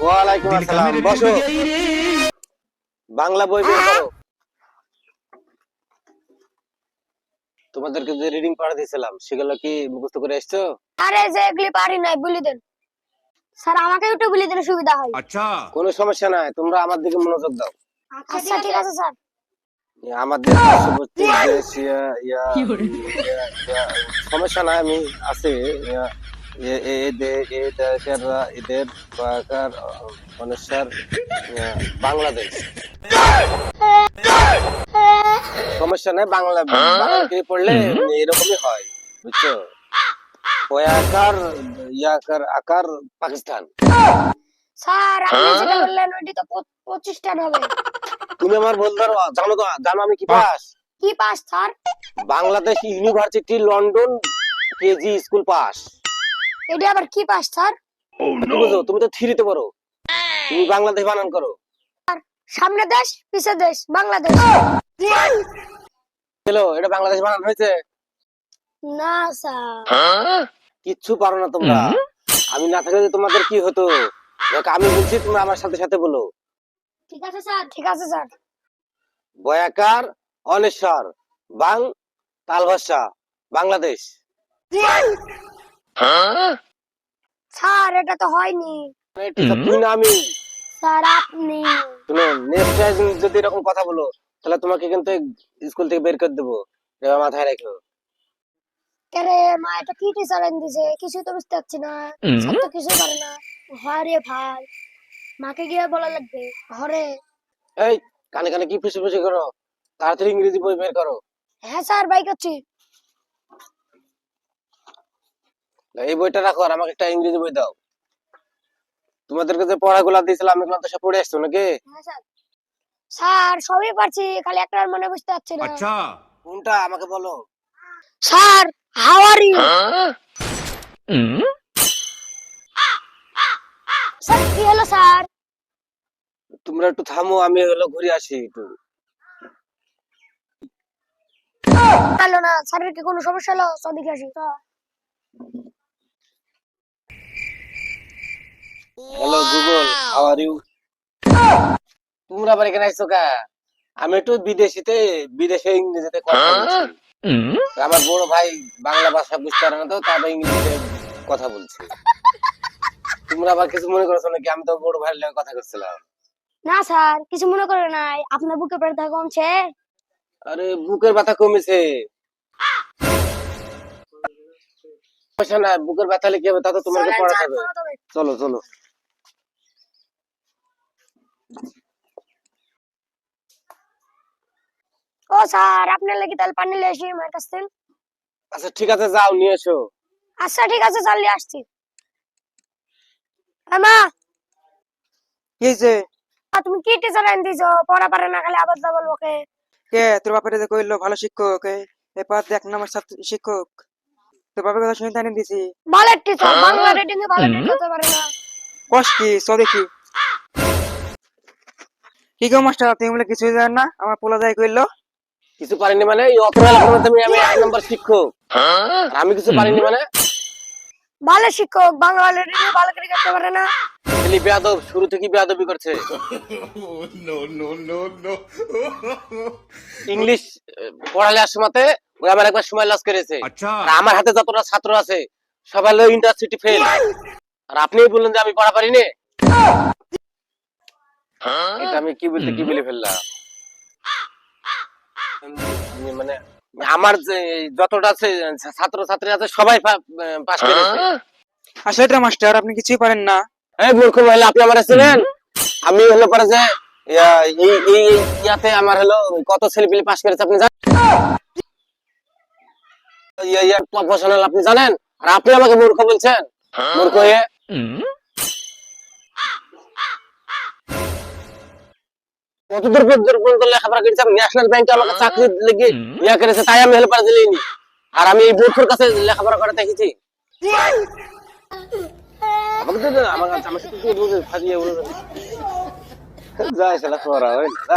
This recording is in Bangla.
ওয়ালাইকুম আসসালাম। বসো। বাংলা বই বের করো। তোমাদেরকে যে রিডিং পড়া দিয়েছিলাম সেগুলো কি মুখস্থ করে এসছো? আরে যে এগুলি পারি নাই বলি দেন। স্যার আমাকে একটু বলি দিলে সুবিধা হয়। আচ্ছা। কোনো সমস্যা নাই তোমরা আমার দিকে মনোযোগ দাও। আচ্ছা ঠিক আছে স্যার। আমাদের সমস্যা নাই আমি আছে দেশের এদের মানুষের বাংলাদেশ। সমস্যা নাই বাংলা পড়লে এরকমই হয় বুঝছ? ওয়াকার ইয়াকার আকার পাকিস্তান। স্যার আপনি যেটা বললেন ওইটি তো পঁচ- পঁচিশটা হবে। তুমি আমার বল ধরো জানো তো জানো আমি কি পাস? কি pass sir? Bangladesh university London KG school pass. এটি আবার কি পাস স্যার? বুঝো তুমি তো থ্রিতে পড়ো। তুমি বাংলাদেশ বানান করো। সামনে দেশ পিছে দেশ বাংলাদেশ। হ্যালো এটা বাংলাদেশ বানান হয়েছে? না স্যার। কিচ্ছু পারো না তোমরা। আমি না থাকলে তোমাদের কি হতো? দেখ, আমি বলছি তোমরা আমার সাথে সাথে বলো। ঠিক আছে স্যার ঠিক আছে স্যার। বয়াকার অনেশ্বর বাং তালভাষা বাংলাদেশ। স্যার এটা তো হয়নি। তুই না আমি। স্যার আপনি। শুনো নেক্সট টাইম যদি এরকম কথা বলো তাহলে তোমাকে কিন্তু স্কুল থেকে বের করে দেবো। এটা মাথায় রেখো। কেরে মা এটা কি টিচার এনে দিছে? কিছুই তো বুঝতে পারছি না। স্যার তো কিছু পারে না। হরে ভাই। মাকে গিয়ে বলা লাগবে। ঘরে এই কানে কানে কি ফুসে ফুসে করো? তাড়াতাড়ি ইংরেজি বই বের করো। হ্যাঁ স্যার বাই করছি। এই বইটা রাখো আর আমাকে একটা ইংরেজি বই দাও। তোমাদের কাছে পড়াগুলা দিয়েছিলাম আমি তো সব পড়ে আসছো নাকি? হ্যাঁ স্যার। সবই পারছি খালি একটা মনে বুঝতে পারছি না। আচ্ছা। কোনটা আমাকে বলো। Sir how are you sir কি হলো স্যার? তোমরা একটু থামো আমি হলো ঘুরে আসি একটু। হলো না স্যারের কি কোনো সমস্যা হলো? সদিকে আসি আর ইউ তোমরা আবার এখানে আসছো কা আমি একটু বিদেশিতে বিদেশে ইংরেজিতে কথা বলছি। আমার বড় ভাই বাংলা ভাষা বুঝতে পারে না তো তারপর ইংরেজিতে কথা বলছে। তোমরা আবার কিছু মনে করছ নাকি? আমি তো বড় ভাইয়ের লগে কথা করছিলাম। না স্যার কিছু মনে করে নাই। আপনার বুকে ব্যথা কমছে? আরে বুকের ব্যথা কমেছে। সমস্যা নাই বুকের ব্যথা হলে কি হবে? তা তো তোমাকে পড়াতে হবে। চলো চলো। ও স্যার আপনার লাগি তাহলে পানি নিয়ে আসি আমার কাছ থেকে। আচ্ছা ঠিক আছে যাও নিয়ে এসো। আচ্ছা ঠিক আছে স্যার নিয়ে আসছি। এ মা! কি হয়েছে? আ, তুমি কি টিচার এনে দিছো পড়া পারে না খালি আবার যা বলব কে কে? তোর বাপের যে কইলো ভালো শিক্ষক এ, এবার এক নম্বর ছাত্র শিক্ষক। তোর বাপের কথা শুনে জানিয়ে দিছি ভালো টিচার বাংলা রিডিং এ ভালো টিচার হতে পারে না। কষ কি চ দেখি। কি গো মাস্টার তুমি বলে কিছু জানেন না? আমার পোলা যাই কইলো। কিছু পারিনি মানে এই অপরাধ তুমি আমি এক নম্বর শিক্ষক। আমি কিছু পারিনি মানে। ভালো শিক্ষক বাংলা ভালো রিডিং ভালো করে করতে পারে না। খালি বেয়াদব শুরু থেকে বেয়াদবি করছে। No no no no English পড়ালে সময়তে ওই আমার একবার সময় লস করেছে। আচ্ছা। আমার হাতে যতটা ছাত্র আছে সবাই ইন্টারসিটি ফেল আর আপনিই বললেন যে আমি পড়া পারিনি। এটা আমি কি বলতে কি বলে ফেললাম মানে আমার যতটা ছাত্র ছাত্রী আছে সবাই পাস করেছে আসলে এটা মাস্টার আপনি কিছুই পারেন না। এই মূর্খ মহিলা আপনি আমার ছিলেন? আমি হলো পরে যে ইয়া, এই এই এই ইয়াতে আমার হলো কত ছেলে পেলে পাস করেছে আপনি জানেন? ইয়া ইয়া প্রফেশনাল আপনি জানেন? আর আপনি আমাকে মূর্খ বলছেন? মূর্খ হয়ে কতদূর পর্যন্ত লেখাপড়া করেছি আমি ন্যাশনাল ব্যাংকে আমাকে চাকরি লেগে ইয়া করেছে তাই আমি হেল্পার দিলিনি। আর আমি এই বোর্ডের কাছে লেখাপড়া করে দেখেছি আমাকে তো আমার আমার সাথে তুই বুঝে ফাজিয়ে বলে যা সেটা করা হয় না।